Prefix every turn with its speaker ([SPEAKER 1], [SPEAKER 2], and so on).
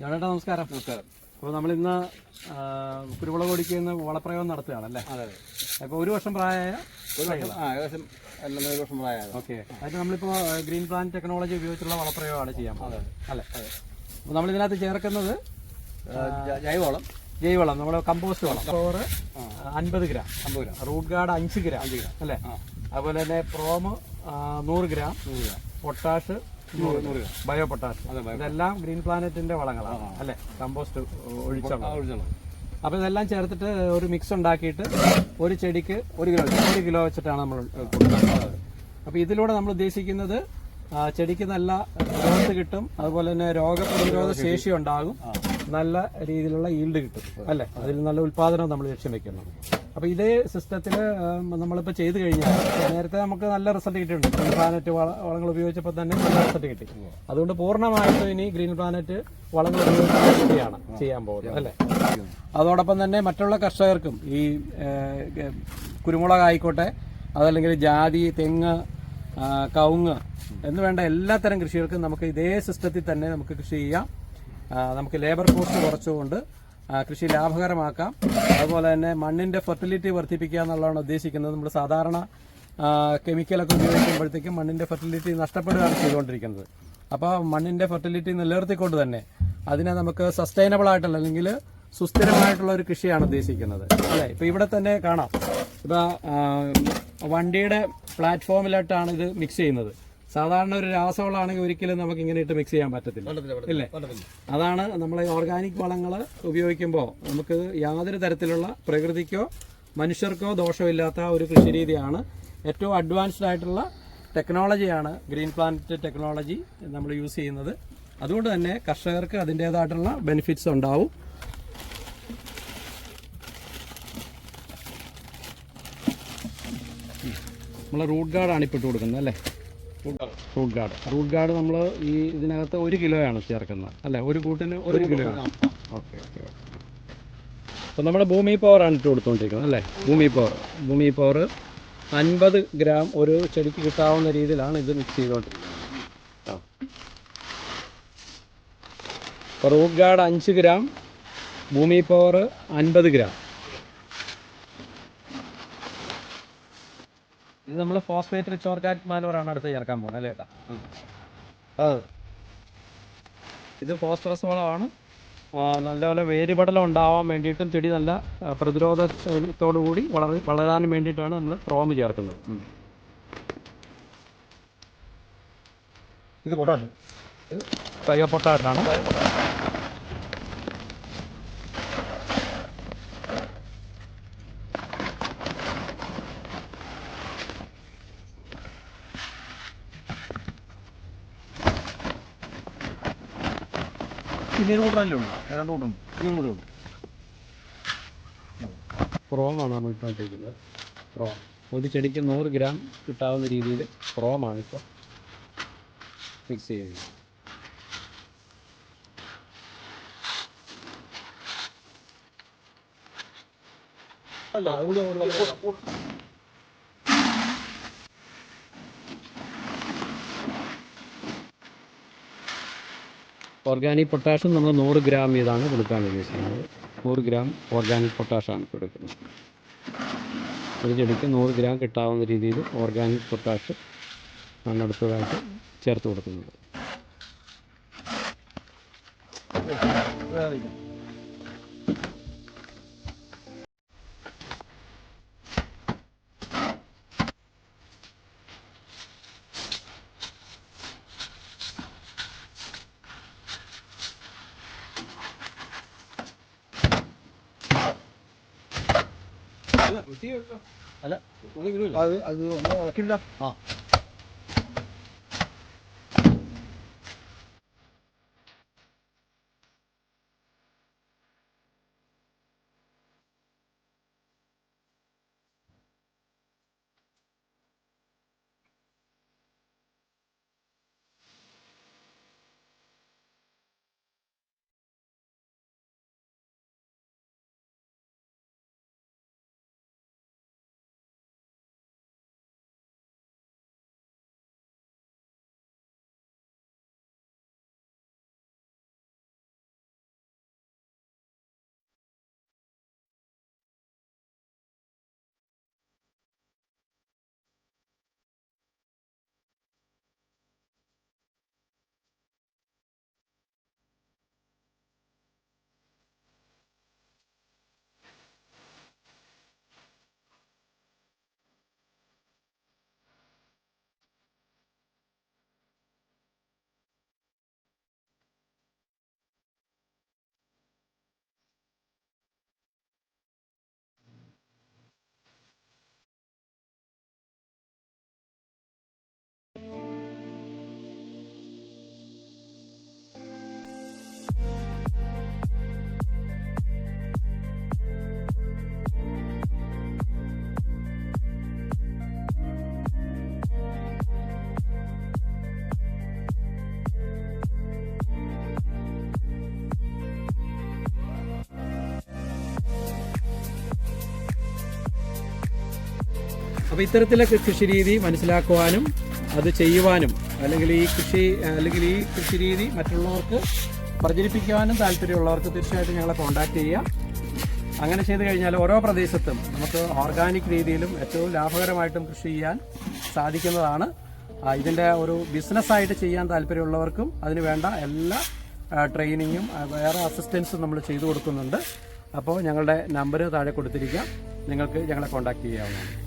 [SPEAKER 1] ജോണേട്ടാ നമസ്കാരം.
[SPEAKER 2] നമസ്കാരം.
[SPEAKER 1] അപ്പോൾ നമ്മളിന്ന് കുരുമുളക് കുരുമുളക് ഇന്ന് വളപ്രയോഗം നടത്തുകയാണ് അല്ലേ
[SPEAKER 2] അതെ അതെ.
[SPEAKER 1] അപ്പോൾ ഒരു വർഷം പ്രായമായ
[SPEAKER 2] ഒരു വർഷം ആ ഏകദേശം എല്ലാം ഒരു വർഷം പ്രായമായ
[SPEAKER 1] ഓക്കെ. അതിന് നമ്മളിപ്പോൾ ഗ്രീൻ പ്ലാന്റ് ടെക്നോളജി ഉപയോഗിച്ചുള്ള വളപ്രയോഗമാണ് ചെയ്യാൻ പോകുന്നത്. അല്ലേ?
[SPEAKER 2] അതെ
[SPEAKER 1] അപ്പോൾ നമ്മളിതിനകത്ത് ചേർക്കുന്നത്
[SPEAKER 2] ജ- ജൈവവളം.
[SPEAKER 1] ജൈവവളം നമ്മുടെ കമ്പോസ്റ്റ് വളം. ചോറ് അൻപത് ഗ്രാം.
[SPEAKER 2] അമ്പത് ഗ്രാം.
[SPEAKER 1] റൂട്ട് ഗാർഡ് അഞ്ച് ഗ്രാം. അഞ്ച് ഗ്രാം. അല്ലേ? അതുപോലെ തന്നെ പ്രോമ് നൂറ് ഗ്രാം.
[SPEAKER 2] നൂറ് ഗ്രാം.
[SPEAKER 1] പൊട്ടാഷ് ബയോ പൊട്ടാഷ്
[SPEAKER 2] അതെ
[SPEAKER 1] ഇതെല്ലാം ഗ്രീൻ പ്ലാനറ്റിന്റെ വളങ്ങളാണ് അല്ലെ? കമ്പോസ്റ്റ് ഒഴിച്ചുള്ള. അപ്പൊ ഇതെല്ലാം ചേർത്തിട്ട് ഒരു മിക്സ് ഉണ്ടാക്കിയിട്ട് ഒരു ചെടിക്ക്
[SPEAKER 2] ഒരു കിലോ.
[SPEAKER 1] ഒരു കിലോ വെച്ചിട്ടാണ് നമ്മൾ കൊടുക്കുന്നത് അപ്പോൾ ഇതിലൂടെ നമ്മൾ ഉദ്ദേശിക്കുന്നത് ചെടിക്ക് നല്ല ഗ്രോത്ത് കിട്ടും അതുപോലെ തന്നെ രോഗപ്രതിരോധ ശേഷി ഉണ്ടാകും. നല്ല രീതിയിലുള്ള ഈൽഡ് കിട്ടും അല്ലേ? അതിൽ നല്ല ഉൽപാദനം നമ്മൾ ലക്ഷ്യം വെക്കുന്നു. അപ്പോൾ ഇതേ സിസ്റ്റത്തിൽ നമ്മളിപ്പോൾ ചെയ്ത് കഴിഞ്ഞാൽ നേരത്തെ നമുക്ക് നല്ല റിസൾട്ട് കിട്ടിയിട്ടുണ്ട്. ഗ്രീൻ പ്ലാനറ്റ് വളങ്ങൾ ഉപയോഗിച്ചപ്പോൾ തന്നെ നല്ല റിസൾട്ട് കിട്ടി. അതുകൊണ്ട് പൂർണമായിട്ടും ഇനി ഗ്രീൻ പ്ലാനറ്റ് വളങ്ങൾ ഉപയോഗിക്കുകയാണ് ചെയ്യാൻ പോകുന്നത് അല്ലേ? അതോടൊപ്പം തന്നെ മറ്റുള്ള കർഷകർക്കും ഈ കുരുമുളക് ആയിക്കോട്ടെ അതല്ലെങ്കിൽ ജാതി തെങ്ങ് കവുങ്ങ് എന്ന് വേണ്ട എല്ലാത്തരം കൃഷികൾക്കും നമുക്ക് ഇതേ സിസ്റ്റത്തിൽ തന്നെ നമുക്ക് കൃഷി ചെയ്യാം. നമുക്ക് ലേബർ കോസ്റ്റ് കുറച്ചുകൊണ്ട് കൃഷി ലാഭകരമാക്കാം. അതുപോലെ തന്നെ മണ്ണിന്റെ ഫെർട്ടിലിറ്റി വർദ്ധിപ്പിക്കുക എന്നുള്ളതാണ് ഉദ്ദേശിക്കുന്നത്. നമ്മൾ സാധാരണ കെമിക്കലൊക്കെ ഉപയോഗിക്കുമ്പോഴത്തേക്കും മണ്ണിന്റെ ഫെർട്ടിലിറ്റി നഷ്ടപ്പെടുകയാണ് ചെയ്തുകൊണ്ടിരിക്കുന്നത്. അപ്പോൾ മണ്ണിന്റെ ഫെർട്ടിലിറ്റി നിലനിർത്തിക്കൊണ്ട് തന്നെ അതിനെ നമുക്ക് സസ്റ്റൈനബിൾ ആയിട്ടുള്ള അല്ലെങ്കിൽ സുസ്ഥിരമായിട്ടുള്ള ഒരു കൃഷിയാണ് ഉദ്ദേശിക്കുന്നത്. അല്ലേ? ഇപ്പൊ ഇവിടെ തന്നെ കാണാം. ഇപ്പൊ വണ്ടിയുടെ പ്ലാറ്റ്ഫോമിലായിട്ടാണ് ഇത് മിക്സ് ചെയ്യുന്നത്. സാധാരണ ഒരു രാസവളമാണെങ്കിൽ ഒരിക്കലും നമുക്ക് ഇങ്ങനെ ഇട്ട് മിക്സ് ചെയ്യാൻ പറ്റത്തില്ല. ഇല്ലേ? അതാണ് നമ്മൾ ഓർഗാനിക് വളങ്ങൾ ഉപയോഗിക്കുമ്പോൾ നമുക്ക് യാതൊരു തരത്തിലുള്ള പ്രകൃതിക്കോ മനുഷ്യർക്കോ ദോഷമില്ലാത്ത ഒരു കൃഷി രീതിയാണ് ഏറ്റവും അഡ്വാൻസ്ഡ് ആയിട്ടുള്ള ടെക്നോളജിയാണ് ഗ്രീൻ പ്ലാനറ്റ് ടെക്നോളജി നമ്മൾ യൂസ് ചെയ്യുന്നത്. അതുകൊണ്ട് തന്നെ കർഷകർക്ക് അതിന്റെതായിട്ടുള്ള ബെനിഫിറ്റ്സ് ഉണ്ടാവും. നമ്മൾ റൂട്ട് ഗാർഡാണ് ഇപ്പോൾ ഇട്ട് കൊടുക്കുന്നത് അല്ലേ? റൂട്ട് ഗാർഡ് റൂട്ട് ഗാർഡ് നമ്മൾ ഈ ഇതിനകത്ത് ഒരു കിലോയാണ് ചേർക്കുന്നത്. അല്ലേ? ഒരു കൂട്ടിന് ഒരു കിലോ. ഓക്കെ ഓക്കെ അപ്പോൾ നമ്മുടെ ഭൂമി പവറാണ് ഇട്ട് കൊടുത്തുകൊണ്ടിരിക്കുന്നത് അല്ലേ? ഭൂമി പവർ ഭൂമി പവർ അൻപത് ഗ്രാം ഒരു ചെടിക്ക് കിട്ടാവുന്ന രീതിയിലാണ് ഇത് മിക്സ് ചെയ്തുകൊണ്ടിരിക്കുന്നത് അപ്പോൾ റൂട്ട് ഗാർഡ് അഞ്ച് ഗ്രാം ഭൂമി പവർ അൻപത് ഗ്രാം. ഇത് നമ്മൾ ഫോസ്ഫേറ്റ് റിച്ച് ഓർഗാനിക് മാനുവറാണ് അടുത്ത് ചേർക്കാൻ പോകുന്നത് അല്ലേ ഏട്ടാ? അത് ഇത് ഫോസ്ഫറസ് വളമാണ്. നല്ലപോലെ വേരുപടലം ഉണ്ടാവാൻ വേണ്ടിയിട്ടും ചെടി നല്ല ആ, പ്രതിരോധത്തോടു കൂടി വളർ വളരാനും വേണ്ടിയിട്ടാണ് നമ്മൾ പ്രോം ചേർക്കുന്നത്.
[SPEAKER 2] ഇത് പൊട്ടാണ്
[SPEAKER 1] ബയോ പൊട്ടാഷാണ്
[SPEAKER 2] പിന്നെ കൂട്ടല്ലേ ഉള്ളൂ ഏതാണ്ട് കൂട്ടുണ്ട് ഇതിനും കൂടെ
[SPEAKER 1] പ്രോമാണ് നമ്മൾ പ്രോ ഒരു ചെടിക്ക് നൂറ് ഗ്രാം കിട്ടാവുന്ന രീതിയിൽ പ്രോമാണ് ഇപ്പോൾ മിക്സ് ചെയ്യുന്നത്
[SPEAKER 2] അല്ല അതുകൂടെ
[SPEAKER 1] ഓർഗാനിക് പൊട്ടാഷും നമ്മൾ നൂറ് ഗ്രാം വീതമാണ് കൊടുക്കാൻ ഉദ്ദേശിക്കുന്നത്. നൂറ് ഗ്രാം ഓർഗാനിക് പൊട്ടാഷാണ് കൊടുക്കുന്നത്. ഒരു ചെടിക്ക് നൂറ് ഗ്രാം കിട്ടാവുന്ന രീതിയിൽ ഓർഗാനിക് പൊട്ടാഷ് ആണ് അടുത്തതായിട്ട് ചേർത്ത് കൊടുക്കുന്നത്.
[SPEAKER 2] അത് അത് ഒന്ന് ഇറക്കില്ല ആ.
[SPEAKER 1] അപ്പോൾ ഇത്തരത്തിലെ കൃഷി രീതി മനസ്സിലാക്കുവാനും അത് ചെയ്യുവാനും അല്ലെങ്കിൽ ഈ കൃഷി അല്ലെങ്കിൽ ഈ കൃഷി രീതി മറ്റുള്ളവർക്ക് പ്രചരിപ്പിക്കുവാനും താല്പര്യമുള്ളവർക്ക് തീർച്ചയായിട്ടും ഞങ്ങളെ കോൺടാക്ട് ചെയ്യാം അങ്ങനെ ചെയ്തു കഴിഞ്ഞാൽ ഓരോ പ്രദേശത്തും നമുക്ക് ഓർഗാനിക് രീതിയിലും ഏറ്റവും ലാഭകരമായിട്ടും കൃഷി ചെയ്യാൻ സാധിക്കുന്നതാണ്. ഇതിന്റെ ഒരു ബിസിനസ്സായിട്ട് ചെയ്യാൻ താല്പര്യമുള്ളവർക്കും അതിന് വേണ്ട എല്ലാ ട്രെയിനിങ്ങും വേറെ അസിസ്റ്റൻസും നമ്മൾ ചെയ്തു കൊടുക്കുന്നുണ്ട്. അപ്പോൾ ഞങ്ങളുടെ നമ്പർ താഴെ കൊടുത്തിരിക്കാം. നിങ്ങൾക്ക് ഞങ്ങളെ കോൺടാക്ട് ചെയ്യാവുന്നതാണ്.